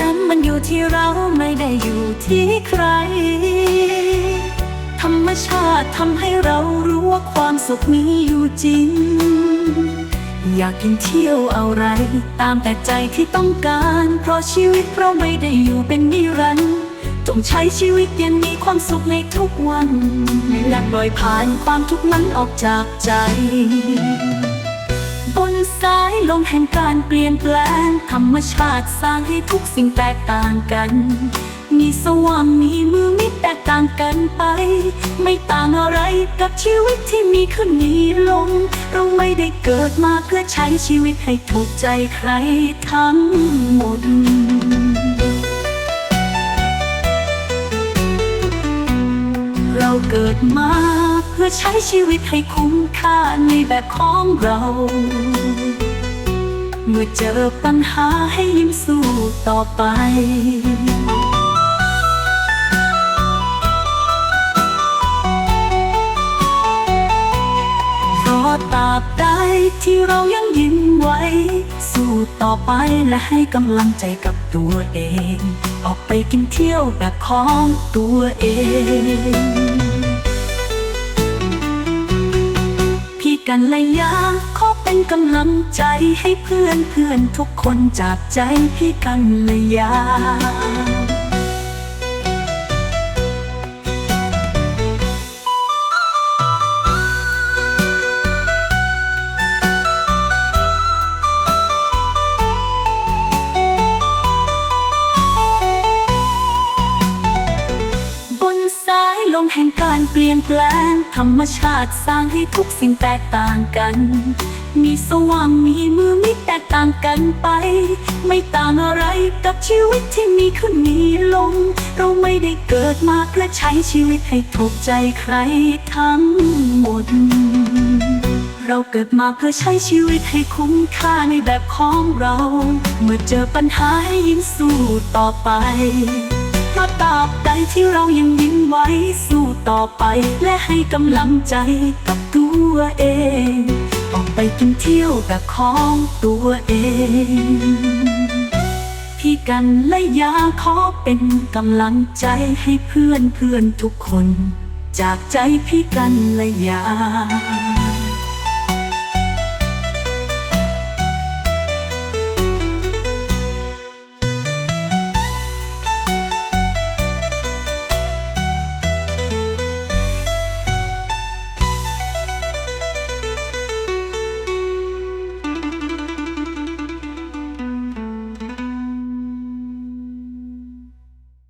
นั้นมันอยู่ที่เราไม่ได้อยู่ที่ใคร ธรรมชาติทำให้เรารู้ว่าความสุขมีอยู่จริง อยากกินเที่ยวอะไร ตามแต่ใจที่ต้องการ เพราะชีวิตเราไม่ได้อยู่เป็นนิรันดร์จงใช้ชีวิตยังมีความสุขในทุกวันและปล่อยผ่านความทุกข์นั้นออกจากใจ ลมแห่งการเปลี่ยนแปลง ธรรมชาติสร้างให้ทุกสิ่งแตกต่างกัน มีสว่างมีมือมิตแตกต่างกันไป ไม่ต่างอะไรกับชีวิตที่มีขึ้นมีลง เราไม่ได้เกิดมาเพื่อใช้ชีวิตให้ถูกใจใครทั้งหมดเราเกิดมาเพื่อใช้ชีวิตให้คุ้มค่าในแบบของเรา เมื่อเจอปัญหาให้ยิ้มสู้ต่อไปเพราะตราบใดที่เรายังยิ้มไว้ สู้ต่อไปและให้กำลังใจกับตัวเอง ออกไปกินเที่ยวแบบของตัวเองพี่กันและยา เป็นกำลังใจให้เพื่อนเพื่อนทุกคนจากใจพี่กันและยาบนสายลมแห่งการเปลี่ยนแปลงธรรมชาติสร้างให้ทุกสิ่งแตกต่างกัน มีสว่างมีมือมิแตกต่างกันไป ไม่ต่างอะไรกับชีวิตที่มีขึ้นมีลง เราไม่ได้เกิดมาเพื่อใช้ชีวิตให้ถูกใจใครทั้งหมด เราเกิดมาเพื่อใช้ชีวิตให้คุ้มค่าในแบบของเรา เมื่อเจอปัญหาให้ยิ้มสู้ต่อไปเพราะตราบใดที่เรายังยิ้มไว้สู้ต่อไป และให้กำลังใจกับตัวเอง ออกไปกินเที่ยวแบบของตัวเอง พี่กันและยาขอเป็นกำลังใจให้เพื่อนเพื่อนทุกคน จากใจพี่กันและยา